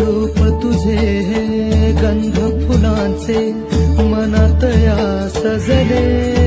रूप तुझे हे गंध फुलांचे मनात या सजले.